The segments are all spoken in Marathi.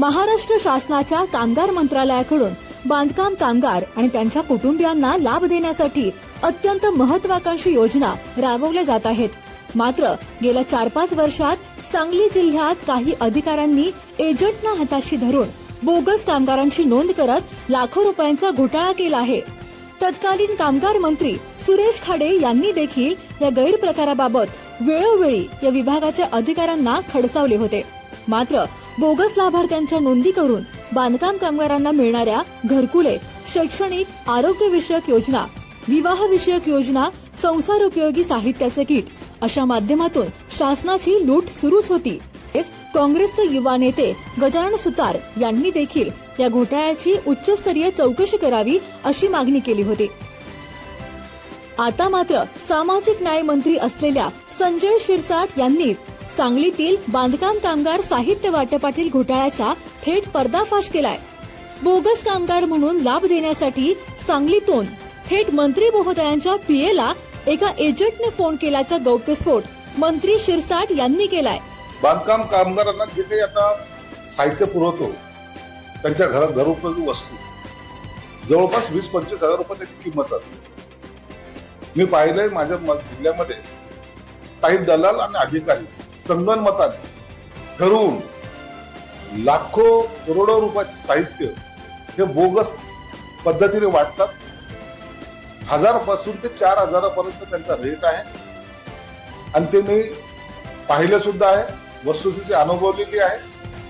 महाराष्ट्र शासनाच्या कामगार मंत्रालयाकडून बांधकाम कामगार आणि त्यांच्या कुटुंबियांना लाभ देण्यासाठी अत्यंत महत्वाकांक्षी योजना राबवल्या जात आहेत. मात्र गेल्या चार पाच वर्षात सांगली जिल्ह्यात काही अधिकाऱ्यांनी एजंटना हाताशी धरून बोगस कामगारांची नोंद करत लाखो रुपयांचा घोटाळा केला आहे. तत्कालीन कामगार मंत्री सुरेश खाडे यांनी देखील या गैरप्रकाराबाबत वेळोवेळी या विभागाच्या अधिकाऱ्यांना खडसावले होते. मात्र बोगस लाभार्थ्यांच्या नोंदी करून बांधकाम कामगारांना मिळणाऱ्या घरकुले शैक्षणिक आरोग्य विषयक योजना विवाह विषयक योजना संसार उपयोगी साहित्याचे किट अशा माध्यमातून शासनाची लूट सुरूच होती. काँग्रेसचे युवा नेते गजानन सुतार यांनी देखील या घोटाळ्याची उच्चस्तरीय चौकशी करावी अशी मागणी केली होती. आता मात्र सामाजिक न्याय मंत्री असलेल्या संजय शिरसाट यांनीच सांगलीतील बांधकाम कामगार साहित्य वाटपातील घोटाळ्याचा थेट पर्दाफाश केलाय. बोगस कामगार म्हणून लाभ देण्यासाठी सांगलीतून थेट मंत्री महोदयांच्या पीएला एका एजंटने फोन केल्याचा गौप्यस्फोट मंत्री शिरसाट यांनी केलाय. बांधकाम कामगारांना जिथे आता साहित्य पुरवतो त्यांच्या घरात घरोपयोगी वस्तू जवळपास वीस पंचवीस हजार रुपये त्याची किंमत असते. मी पाहिलंय माझ्या जिल्ह्यामध्ये काही दलाल आणि अधिकारी संगनमताने ठरवून लाखो करोडो रुपयाचे साहित्य हे बोगस पद्धतीने वाटतात. हजारपासून ते चार हजारापर्यंत त्यांचा रेट आहे. आणि ते मी पाहिलं सुद्धा आहे. वस्तुस्थिती अनुभवलेली आहे.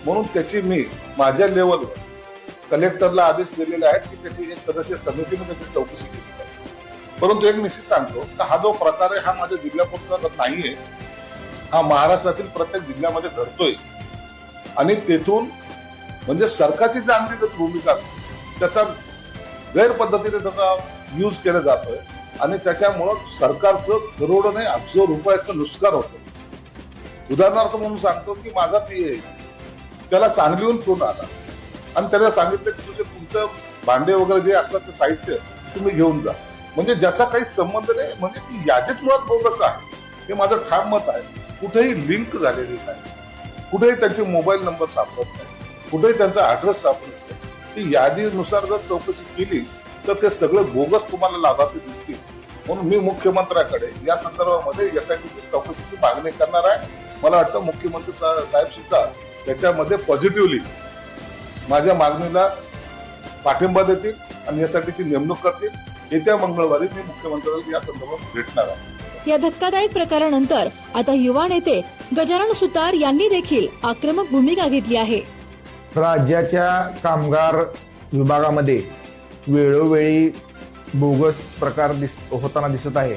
म्हणून त्याची मी माझ्या लेवलवर कलेक्टरला आदेश दिलेले आहेत की त्याची एक सदस्य समितीने त्याची चौकशी केली आहे परंतु एक निश्चित सांगतो की हा जो प्रकार आहे हा माझ्या जिल्ह्यापुरता नाहीये. हा महाराष्ट्रातील प्रत्येक जिल्ह्यामध्ये घडतोय. आणि तेथून म्हणजे सरकारची चांगली भूमिका असते त्याचा गैरपद्धतीने त्याचा यूज केला जातोय. आणि त्याच्यामुळं सरकारचं करोडो नाही अब्जो रुपयाचं नुकसान होतं. उदाहरणार्थ म्हणून सांगतो की माझा पीए त्याला सांगलीहून फोन आला. आणि त्याला सांगितलं की तुझे तुमचं भांडे वगैरे जे असतात ते साहित्य तुम्ही घेऊन जा. म्हणजे ज्याचा काही संबंध नाही म्हणजे ती यादीच मुळात बोगस आहे. हे माझं ठाम मत आहे. कुठेही लिंक झालेली नाही. कुठेही त्यांचे मोबाईल नंबर सापडत नाही. कुठेही त्यांचा ऍड्रेस सापडत नाही. ती यादीनुसार जर चौकशी केली तर ते सगळे बोगस तुम्हाला लाभार्थी दिसतील. म्हणून मी मुख्यमंत्र्याकडे या संदर्भामध्ये यासाठी चौकशीची मागणी करणार आहे. मला वाटतं मुख्यमंत्री साहेब सुद्धा त्याच्यामध्ये पॉझिटिव्हली माझ्या मागणीला पाठिंबा देतील आणि यासाठीची नेमणूक करतील. येत्या मंगळवारी मी मुख्यमंत्र्याला या संदर्भात भेटणार आहे. या धक्कादायक प्रकारानंतर आता युवा नेते गजानन सुतार यांनी देखील आक्रमक भूमिका घेतली आहे. राज्याच्या कामगार विभागामध्ये वेळोवेळी बोगस प्रकार दिस होताना दिसत आहे.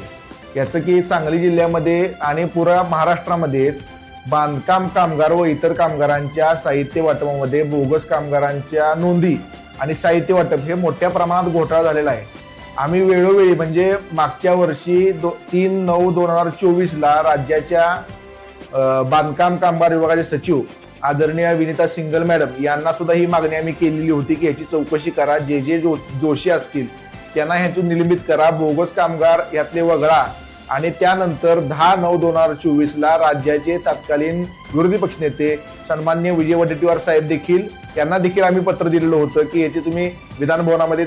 याचं की सांगली जिल्ह्यामध्ये आणि पुरा महाराष्ट्रामध्येच बांधकाम कामगार व इतर कामगारांच्या साहित्य वाटपामध्ये बोगस कामगारांच्या नोंदी आणि साहित्य वाटप हे मोठ्या प्रमाणात घोटाळा झालेला आहे. आम्ही वेळोवेळी म्हणजे मागच्या वर्षी दो तीन नऊ दोन हजार चोवीसला राज्याच्या बांधकाम कामगार विभागाचे सचिव आदरणीय विनिता सिंगल मॅडम यांना सुद्धा ही मागणी आम्ही केलेली होती की याची चौकशी करा. जे जे जो- दोषी असतील त्यांना ह्यातून निलंबित करा. बोगस कामगार यातले वगळा आणि त्यानंतर दहा नऊ दोन हजार चोवीस ला राज्याचे तत्कालीन विरोधी पक्षनेते सन्मान्य विजय वडेट्टीवार साहेब देखील त्यांना देखील आम्ही पत्र दिलेलं होतं की याची तुम्ही विधान भवनामध्ये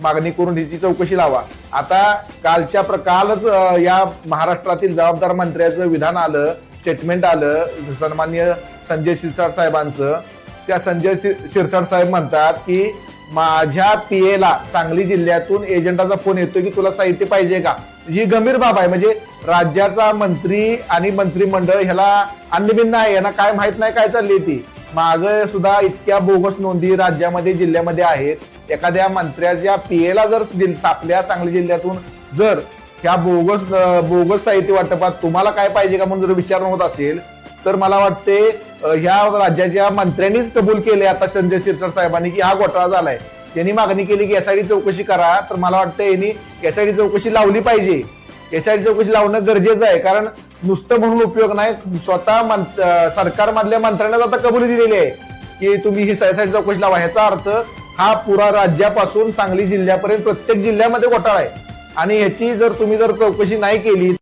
मागणी करून याची चौकशी लावा. आता कालच्या प्रकालच या महाराष्ट्रातील जबाबदार मंत्र्याचं विधान आलं स्टेटमेंट आलं सन्मान्य संजय शिरसाट साहेबांचं. त्या संजय शि- शिरसाट साहेब म्हणतात की माझ्या पीएला सांगली जिल्ह्यातून एजंटाचा फोन येतोय की तुला साहित्य पाहिजे का? ही गंभीर बाब आहे. म्हणजे राज्याचा मंत्री आणि मंत्रिमंडळ ह्याला अन्नभिन्न आहे. यांना काय माहीत नाही काय चालली ती. माग सुद्धा इतक्या बोगस नोंदी राज्यामध्ये जिल्ह्यामध्ये आहेत. एखाद्या मंत्र्याच्या पीएला जर सापल्या आपल्या सांगली जिल्ह्यातून जर ह्या बोगस बोगस साहित्य वाटपात तुम्हाला काय पाहिजे का म्हणून जर विचारणं होत असेल तर मला वाटते ह्या राज्याच्या मंत्र्यांनीच कबूल केले आता संजय शिरसाट साहेबांनी की हा घोटाळा झालाय. त्यांनी मागणी केली की एसआयडी चौकशी करा. तर मला वाटतं यांनी एसआयडी चौकशी लावली पाहिजे. एसआयडी चौकशी लावणं गरजेचं आहे. कारण नुसतं म्हणून उपयोग नाही. स्वतः मंत- सरकारमधल्या मंत्र्यांनाच आता कबुली दिलेली आहे. की तुम्ही ही एसआयडी चौकशी लावा. ह्याचा अर्थ हा पुरा राज्यापासून सांगली जिल्ह्यापर्यंत प्रत्येक जिल्ह्यामध्ये घोटाळा आहे. आणि ह्याची जर तुम्ही जर चौकशी नाही केली